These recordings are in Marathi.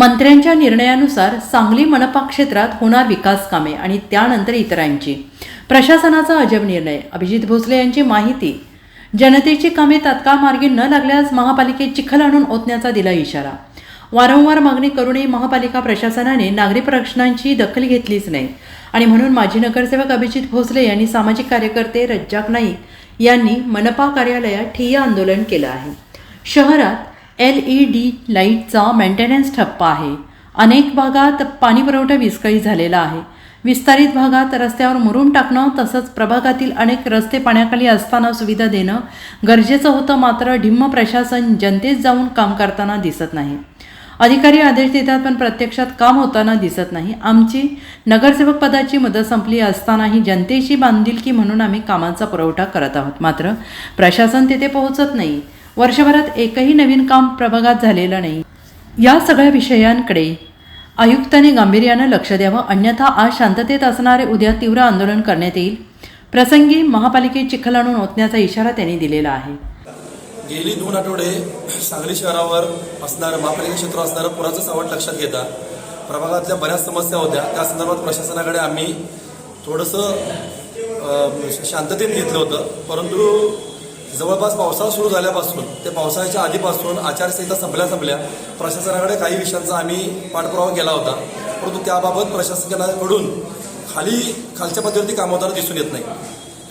मंत्र्यांच्या निर्णयानुसार सांगली मनपा क्षेत्रात होणार विकास कामे आणि त्यानंतर इतरांची. प्रशासनाचा अजब निर्णय. अभिजित भोसले यांची माहिती. जनतेची कामे तात्काळ मार्गी न लागल्यास महापालिकेत चिखल आणून ओतण्याचा दिला इशारा. वारंवार मागणी करूनही महापालिका प्रशासनाने नागरी प्रश्नांची दखल घेतलीच नाही. आणि म्हणून माजी नगरसेवक अभिजित भोसले यांनी सामाजिक कार्यकर्ते रज्जाक नाईक यांनी मनपा कार्यालयात ठिय्या आंदोलन केलं आहे. शहरात एल ई डी लाईटचा मेंटेनन्स ठप्प आहे. अनेक भागात पाणीपुरवठा विस्कळीत झालेला आहे. विस्तारित भागात रस्त्यावर मुरून टाकणं तसंच प्रभागातील अनेक रस्ते पाण्याखाली असताना सुविधा देणं गरजेचं होतं मात्र ढिम्म प्रशासन जनतेत जाऊन काम करताना दिसत नाही. अधिकारी आदेश देतात पण प्रत्यक्षात काम होताना दिसत नाही. आमची नगरसेवक पदाची मुदत संपली असतानाही जनतेशी बांधिलकी म्हणून आम्ही कामांचा पुरवठा करत आहोत. मात्र प्रशासन तिथे पोहोचत नाही. वर्षभरात एकही नवीन काम प्रभागात झालेलं नाही. या सगळ्या विषयांकडे आयुक्तांनी गांभीर्यानं लक्ष द्यावं अन्यथा आज शांततेत असणारे उद्या तीव्र आंदोलन करण्यात येईल प्रसंगी महापालिकेत चिखल आणून ओतण्याचा इशारा त्यांनी दिलेला आहे. गेली दोन आठवडे सांगली शहरावर असणारं महापालिका क्षेत्र असणारं पुराचं सावट लक्षात घेता प्रभागातल्या बऱ्याच समस्या होत्या. त्या संदर्भात प्रशासनाकडे आम्ही थोडंसं शांततेत घेतलं होतं. परंतु जवळपास पावसाळा सुरू झाल्यापासून ते पावसाळ्याच्या आधीपासून आचारसंहिता संपल्या संपल्या प्रशासनाकडे काही विषयांचा आम्ही पाठपुरावा केला होता. परंतु त्याबाबत प्रशासनाकडून खाली खालच्या पातळीवरती काम होताना दिसून येत नाही.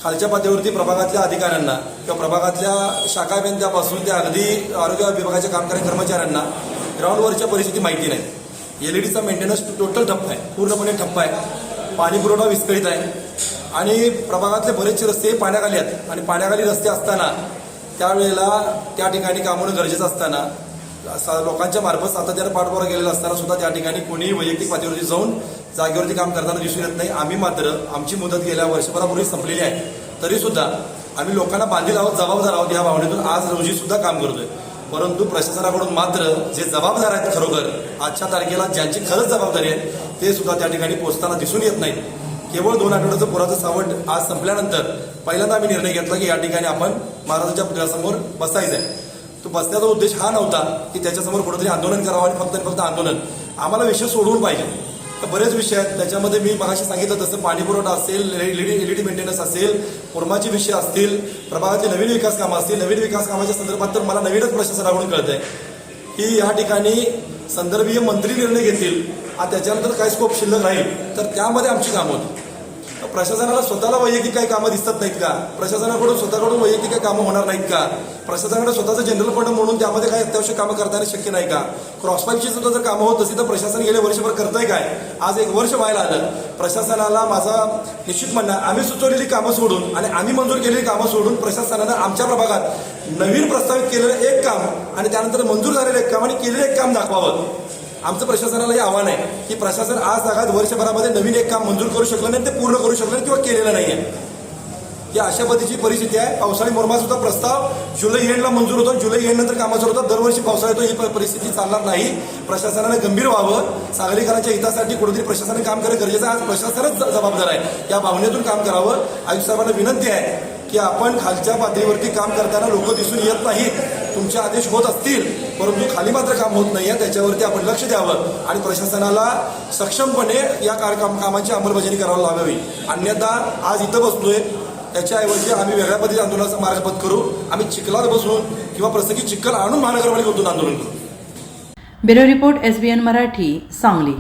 खालच्या पातळीवरती प्रभागातल्या अधिकाऱ्यांना किंवा प्रभागातल्या शाखा अभियंत्यापासून ते अगदी आरोग्य विभागाच्या कामगारी कर्मचाऱ्यांना ग्राउंडवरच्या परिस्थिती माहिती नाही. एल ई डीचा मेंटेनन्स टोटल ठप्प आहे. पूर्णपणे ठप्प आहे. पाणी पुरवठा विस्कळीत आहे. आणि प्रभागातले बरेचसे रस्ते पाण्याखाली आहेत. आणि पाण्याखाली रस्ते असताना त्यावेळेला त्या ठिकाणी काम होणं गरजेचं असताना लोकांच्या मार्फत सातत्याने पाठपुरा केलेला असताना सुद्धा त्या ठिकाणी कोणीही वैयक्तिक पातळीवरती जाऊन जागेवरती काम करताना दिसून येत नाही. आम्ही मात्र आमची मुदत गेल्या वर्षभरापूर्वी संपलेली आहे. तरी सुद्धा आम्ही लोकांना बांधील आहोत जबाबदार आहोत या भावनेतून आज रोजी सुद्धा काम करतोय. परंतु प्रशासनाकडून मात्र जे जबाबदार आहेत खरोखर आजच्या तारखेला ज्यांची खरंच जबाबदारी आहे ते सुद्धा त्या ठिकाणी पोहोचताना दिसून येत नाही केवळ दोन आठवड्याचं पुराचं सावट आज संपल्यानंतर पहिल्यांदा आम्ही निर्णय घेतला की या ठिकाणी आपण महाराजांच्या पुतळ्यासमोर बसायचं आहे तो बसण्याचा उद्देश हा नव्हता की त्याच्यासमोर कुठेतरी आंदोलन करावं आणि फक्त आणि फक्त आंदोलन. आम्हाला विषय सोडवून पाहिजे. तर बरेच विषय आहेत. त्याच्यामध्ये मी मगाशी सांगितलं तसं पाणी पुरवठा असेल एलईडी मेंटेनन्स असेल कोरमाचे विषय असतील प्रभागातले नवीन विकास कामं असतील. नवीन विकास कामाच्या संदर्भात तर मला नवीनच प्रशासनाकडून कळत आहे की या ठिकाणी संदर्भीय मंत्री निर्णय घेतील. आणि त्याच्यानंतर काही स्कोप शिल्लक राहील? तर त्यामध्ये आमची कामं होती. प्रशासनाला स्वतःला वैयक्तिक काही कामं दिसत नाहीत का? प्रशासनाकडून स्वतःकडून वैयक्तिक काही कामं होणार नाहीत का? प्रशासनाकडे स्वतःचं जनरल फंड म्हणून त्यामध्ये काही अत्यावश्यक कामं करताना शक्य नाही का? क्रॉसपाईपची सुद्धा जर कामं होत असतील तर प्रशासन गेले वर्षभर करतंय काय? आज एक वर्ष व्हायला आलं. प्रशासनाला माझा निश्चित म्हणणं आम्ही सुचवलेली कामं सोडून आणि आम्ही मंजूर केलेली कामं सोडून प्रशासनानं आमच्या प्रभागात नवीन प्रस्तावित केलेलं एक काम आणि त्यानंतर मंजूर झालेलं एक काम आणि केलेलं एक काम दाखवावं. आमचं प्रशासनाला हे आव्हान आहे की प्रशासन आज जागात वर्षभरामध्ये नवीन एक काम मंजूर करू शकलं नाही ते पूर्ण करू शकलं नाही किंवा केलेलं नाही आहे ही अशा पद्धतीची परिस्थिती आहे. पावसाळी मोरमाचा प्रस्ताव जुलै एंडला मंजूर होतो. जुलै एंड नंतर कामाचा होतो. दरवर्षी पावसाळा येतो. ही परिस्थिती चालणार नाही. प्रशासनानं गंभीर व्हावं. सागरीकरांच्या हितासाठी कुठेतरी प्रशासनाने काम करणं गरजेचं आज प्रशासनच जबाबदार आहे. या भावनेतून काम करावं. आयुक्त साहेबांना विनंती आहे की आपण खालच्या पातळीवरती काम करताना लोक दिसून येत नाहीत. तुमचे आदेश होत असतील परंतु खाली मात्र काम होत नाही आहे त्याच्यावरती आपण लक्ष द्यावं आणि प्रशासनाला सक्षमपणे या कार्यक्रम कामांची अंमलबजावणी करायला लावावी. अन्यथा आज इथं बसलोय. त्याच्याऐवजी आम्ही वेगळ्या पद्धतीने आंदोलनाचा मार्गपत करू. आम्ही चिखलात बसून किंवा प्रसंगी चिखल आणून महानगरपालिकेतून आंदोलन करू. Bureau report S B N Marathi Sangli.